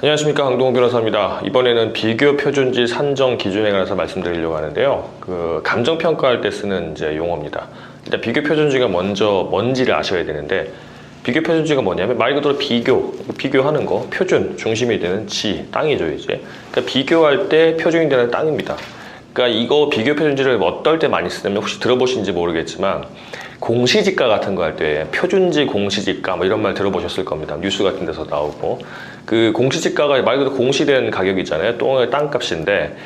안녕하십니까 강동호 변호사입니다. 이번에는 비교 표준지 산정 기준에 관해서 말씀드리려고 하는데요. 그 감정 평가할 때 쓰는 이제 용어입니다. 일단 비교 표준지가 먼저 뭔지를 아셔야 되는데 비교 표준지가 뭐냐면 말 그대로 비교, 비교하는 거, 표준 중심이 되는 지, 땅이죠 이제. 그러니까 비교할 때 표준이 되는 땅입니다. 그러니까 이거 비교 표준지를 어떨 때 많이 쓰냐면 혹시 들어보신지 모르겠지만 공시지가 같은 거 할 때 표준지 공시지가 뭐 이런 말 들어보셨을 겁니다. 뉴스 같은 데서 나오고 그 공시지가가 말 그대로 공시된 가격이잖아요. 똥의 땅값인데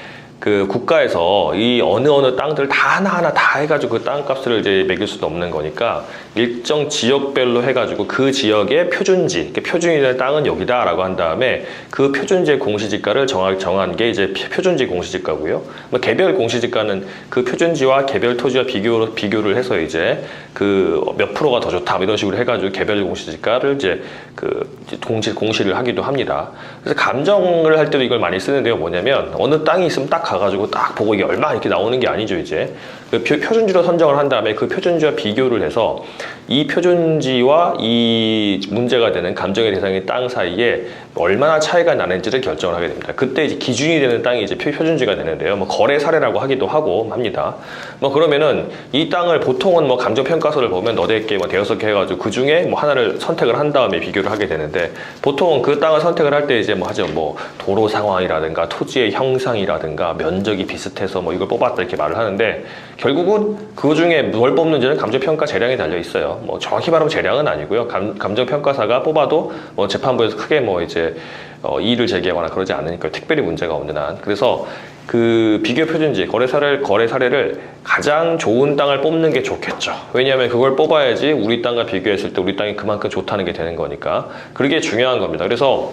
그 국가에서 이 어느 어느 땅들 다 하나하나 다 해가지고 그 땅값을 이제 매길 수도 없는 거니까 일정 지역별로 해가지고 그 지역의 표준지, 그러니까 표준이 되는 땅은 여기다라고 한 다음에 그 표준지의 공시지가를 정하, 정한 게 이제 표준지 공시지가고요. 뭐 개별 공시지가는 그 표준지와 개별 토지와 비교, 비교를 해서 이제 그 몇 프로가 더 좋다 뭐 이런 식으로 해가지고 개별 공시지가를 이제 그 공시, 공시를 하기도 합니다. 그래서 감정을 할 때도 이걸 많이 쓰는데요. 뭐냐면 어느 땅이 있으면 딱 가가지고 딱 보고 이게 얼마 이렇게 나오는 게 아니죠 이제 그 표- 표준지로 선정을 한 다음에 그 표준지와 비교를 해서 이 표준지와 이 문제가 되는 감정의 대상의 땅 사이에 얼마나 차이가 나는지를 결정을 하게 됩니다. 그때 이제 기준이 되는 땅이 이제 표- 표준지가 되는데요. 뭐 거래 사례라고 하기도 하고 합니다. 뭐 그러면은 이 땅을 보통은 뭐 감정 평가서를 보면 너댓 개, 뭐 대여섯 개 해가지고 그 중에 뭐 하나를 선택을 한 다음에 비교를 하게 되는데 보통 그 땅을 선택을 할 때 이제 뭐 하죠 뭐 도로 상황이라든가 토지의 형상이라든가 면적이 비슷해서 뭐 이걸 뽑았다 이렇게 말을 하는데 결국은 그 중에 뭘 뽑는지는 감정 평가 재량에 달려 있어요. 뭐 정확히 말하면 재량은 아니고요. 감, 감정 평가사가 뽑아도 뭐 재판부에서 크게 뭐 이제 어, 이의를 제기하거나 그러지 않으니까 특별히 문제가 없는 한 그래서 그 비교 표준지 거래 사례를 거래 사례를 가장 좋은 땅을 뽑는 게 좋겠죠. 왜냐하면 그걸 뽑아야지 우리 땅과 비교했을 때 우리 땅이 그만큼 좋다는 게 되는 거니까 그게 중요한 겁니다. 그래서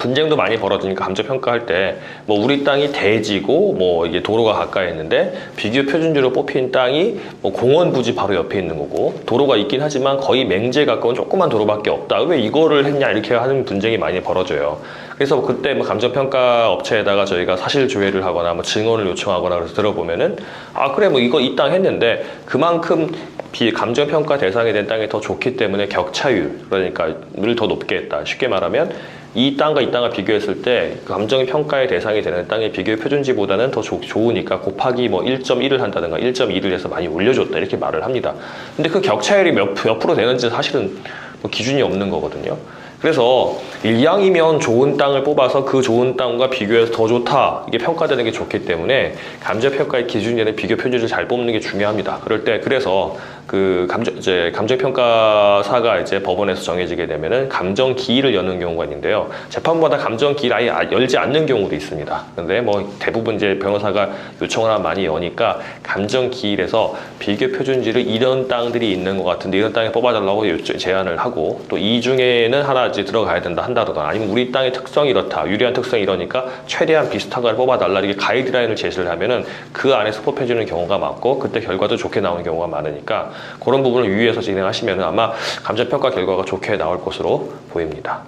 분쟁도 많이 벌어지니까 감정 평가할 때 뭐 우리 땅이 대지고 뭐 이게 도로가 가까이 있는데 비교 표준지로 뽑힌 땅이 뭐 공원 부지 바로 옆에 있는 거고 도로가 있긴 하지만 거의 맹지에 가까운 조그만 도로밖에 없다. 왜 이거를 했냐 이렇게 하는 분쟁이 많이 벌어져요. 그래서 그때 뭐 감정 평가 업체에다가 저희가 사실 조회를 하거나 뭐 증언을 요청하거나 그래서 들어보면은 아 그래 뭐 이거 이 땅 했는데 그만큼 비 감정 평가 대상이 된 땅이 더 좋기 때문에 격차율 그러니까 를 더 높게 했다. 쉽게 말하면 이 땅과 이 땅을 비교했을 때 감정 평가의 대상이 되는 땅의 비교 표준지보다는 더 좋- 좋으니까 곱하기 뭐 1.1을 한다든가 1.2를 해서 많이 올려줬다 이렇게 말을 합니다. 근데 그 격차율이 몇, 몇 프로 되는지 사실은 뭐 기준이 없는 거거든요. 그래서 일양이면 좋은 땅을 뽑아서 그 좋은 땅과 비교해서 더 좋다 이게 평가되는 게 좋기 때문에 감정 평가의 기준이 되는 비교 표준을 잘 뽑는 게 중요합니다. 그럴 때 그래서 그 감정 이제 감정 평가사가 이제 법원에서 정해지게 되면은 감정 기일을 여는 경우가 있는데요. 재판보다 감정 기일 아예 아- 열지 않는 경우도 있습니다. 근데 뭐 대부분 이제 변호사가 요청을 하면 많이 여니까 감정 기일에서 비교 표준지를 이런 땅들이 있는 것 같은데 이런 땅에 뽑아달라고 제안을 하고 또 이 중에는 하나 이제 들어가야 된다 한다거나 아니면 우리 땅의 특성이 이렇다 유리한 특성이 이러니까 최대한 비슷한 걸 뽑아달라 이렇게 가이드라인을 제시를 하면은 그 안에서 뽑혀주는 경우가 많고 그때 결과도 좋게 나오는 경우가 많으니까 그런 부분을 유의해서 진행하시면 아마 감정평가 결과가 좋게 나올 것으로 보입니다.